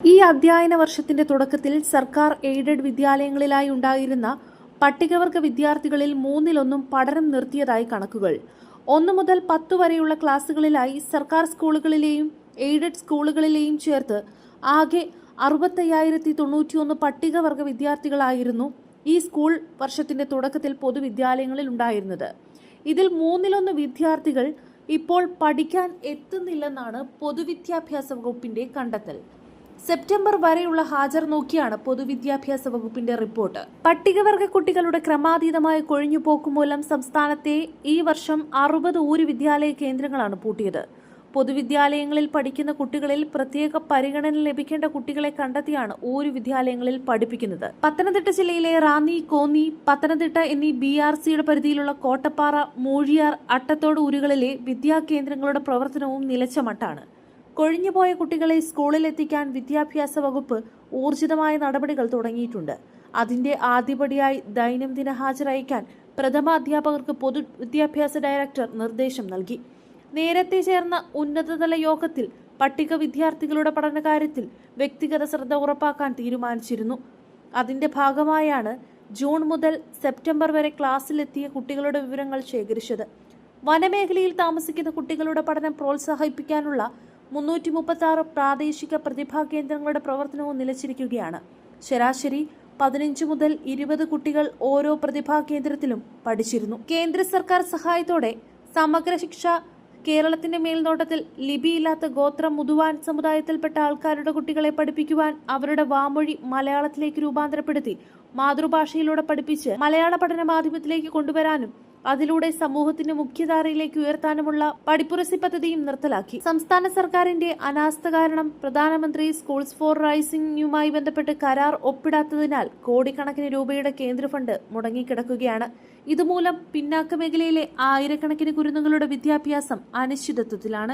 ഈ അധ്യയന വർഷത്തിന്റെ തുടക്കത്തിൽ സർക്കാർ എയ്ഡഡ് വിദ്യാലയങ്ങളിലായി ഉണ്ടായിരുന്ന പട്ടികവർഗ വിദ്യാർത്ഥികളിൽ മൂന്നിലൊന്നും പഠനം നിർത്തിയതായി കണക്കുകൾ. ഒന്നു മുതൽ പത്തു വരെയുള്ള ക്ലാസ്സുകളിലായി സർക്കാർ സ്കൂളുകളിലെയും എയ്ഡഡ് സ്കൂളുകളിലെയും ചേർത്ത് ആകെ അറുപത്തയ്യായിരത്തി തൊണ്ണൂറ്റിയൊന്ന് പട്ടികവർഗ വിദ്യാർത്ഥികളായിരുന്നു ഈ സ്കൂൾ വർഷത്തിന്റെ തുടക്കത്തിൽ പൊതുവിദ്യാലയങ്ങളിൽ ഉണ്ടായിരുന്നത്. ഇതിൽ മൂന്നിലൊന്ന് വിദ്യാർത്ഥികൾ ഇപ്പോൾ പഠിക്കാൻ എത്തുന്നില്ലെന്നാണ് പൊതുവിദ്യാഭ്യാസ വകുപ്പിന്റെ കണ്ടെത്തൽ. സെപ്റ്റംബർ വരെയുള്ള ഹാജർ നോക്കിയാണ് പൊതുവിദ്യാഭ്യാസ വകുപ്പിന്റെ റിപ്പോർട്ട്. പട്ടികവർഗ കുട്ടികളുടെ ക്രമാതീതമായ കൊഴിഞ്ഞുപോക്ക് മൂലം സംസ്ഥാനത്തെ ഈ വർഷം അറുപത് ഊര് വിദ്യാലയ കേന്ദ്രങ്ങളാണ് പൂട്ടിയത്. പൊതുവിദ്യാലയങ്ങളിൽ പഠിക്കുന്ന കുട്ടികളിൽ പ്രത്യേക പരിഗണന ലഭിക്കേണ്ട കുട്ടികളെ കണ്ടെത്തിയാണ് ഊര് വിദ്യാലയങ്ങളിൽ പഠിപ്പിക്കുന്നത്. പത്തനംതിട്ട ജില്ലയിലെ റാന്നി കോന്നി പത്തനംതിട്ട എന്നീ ബി ആർ സിയുടെ പരിധിയിലുള്ള കോട്ടപ്പാറ മൂഴിയാർ അട്ടത്തോട് ഊരുകളിലെ വിദ്യാകേന്ദ്രങ്ങളുടെ പ്രവർത്തനവും നിലച്ച മട്ടാണ്. കൊഴിഞ്ഞുപോയ കുട്ടികളെ സ്കൂളിലെത്തിക്കാൻ വിദ്യാഭ്യാസ വകുപ്പ് ഊർജിതമായ നടപടികൾ തുടങ്ങിയിട്ടുണ്ട്. അതിന്റെ ആദ്യപടിയായി ദൈനംദിന ഹാജരയക്കാൻ പ്രഥമ അധ്യാപകർക്ക് പൊതു വിദ്യാഭ്യാസ ഡയറക്ടർ നിർദ്ദേശം നൽകി. നേരത്തെ ചേർന്ന ഉന്നതതല യോഗത്തിൽ പട്ടിക വിദ്യാർത്ഥികളുടെ പഠനകാര്യത്തിൽ വ്യക്തിഗത ശ്രദ്ധ ഉറപ്പാക്കാൻ തീരുമാനിച്ചിരുന്നു. അതിന്റെ ഭാഗമായാണ് ജൂൺ മുതൽ സെപ്റ്റംബർ വരെ ക്ലാസ്സിലെത്തിയ കുട്ടികളുടെ വിവരങ്ങൾ ശേഖരിച്ചത്. വനമേഖലയിൽ താമസിക്കുന്ന കുട്ടികളുടെ പഠനം പ്രോത്സാഹിപ്പിക്കാനുള്ള മുന്നൂറ്റി മുപ്പത്തി പ്രാദേശിക പ്രതിഭാ കേന്ദ്രങ്ങളുടെ പ്രവർത്തനവും നിലച്ചിരിക്കുകയാണ്. ശരാശരി പതിനഞ്ച് മുതൽ ഇരുപത് കുട്ടികൾ ഓരോ പ്രതിഭാ കേന്ദ്രത്തിലും പഠിച്ചിരുന്നു. കേന്ദ്ര സർക്കാർ സഹായത്തോടെ സമഗ്ര ശിക്ഷ കേരളത്തിന്റെ മേൽനോട്ടത്തിൽ ലിപിയില്ലാത്ത ഗോത്രം മുതുവാൻ സമുദായത്തിൽപ്പെട്ട ആൾക്കാരുടെ കുട്ടികളെ പഠിപ്പിക്കുവാൻ അവരുടെ വാമൊഴി മലയാളത്തിലേക്ക് രൂപാന്തരപ്പെടുത്തി മാതൃഭാഷയിലൂടെ പഠിപ്പിച്ച് മലയാള പഠന മാധ്യമത്തിലേക്ക് കൊണ്ടുവരാനും അതിലൂടെ സമൂഹത്തിന്റെ മുഖ്യധാരയിലേക്ക് ഉയർത്താനുമുള്ള പടിപ്പുരസി പദ്ധതിയും നിർത്തലാക്കി. സംസ്ഥാന സർക്കാരിന്റെ അനാസ്ഥ കാരണം പ്രധാനമന്ത്രി സ്കൂൾസ് ഫോർ റൈസിംഗുമായി ബന്ധപ്പെട്ട് കരാർ ഒപ്പിടാത്തതിനാൽ കോടിക്കണക്കിന് രൂപയുടെ കേന്ദ്ര ഫണ്ട് മുടങ്ങിക്കിടക്കുകയാണ്. ഇതുമൂലം പിന്നാക്ക മേഖലയിലെ ആയിരക്കണക്കിന് കുരുന്നുകളുടെ വിദ്യാഭ്യാസം അനിശ്ചിതത്വത്തിലാണ്.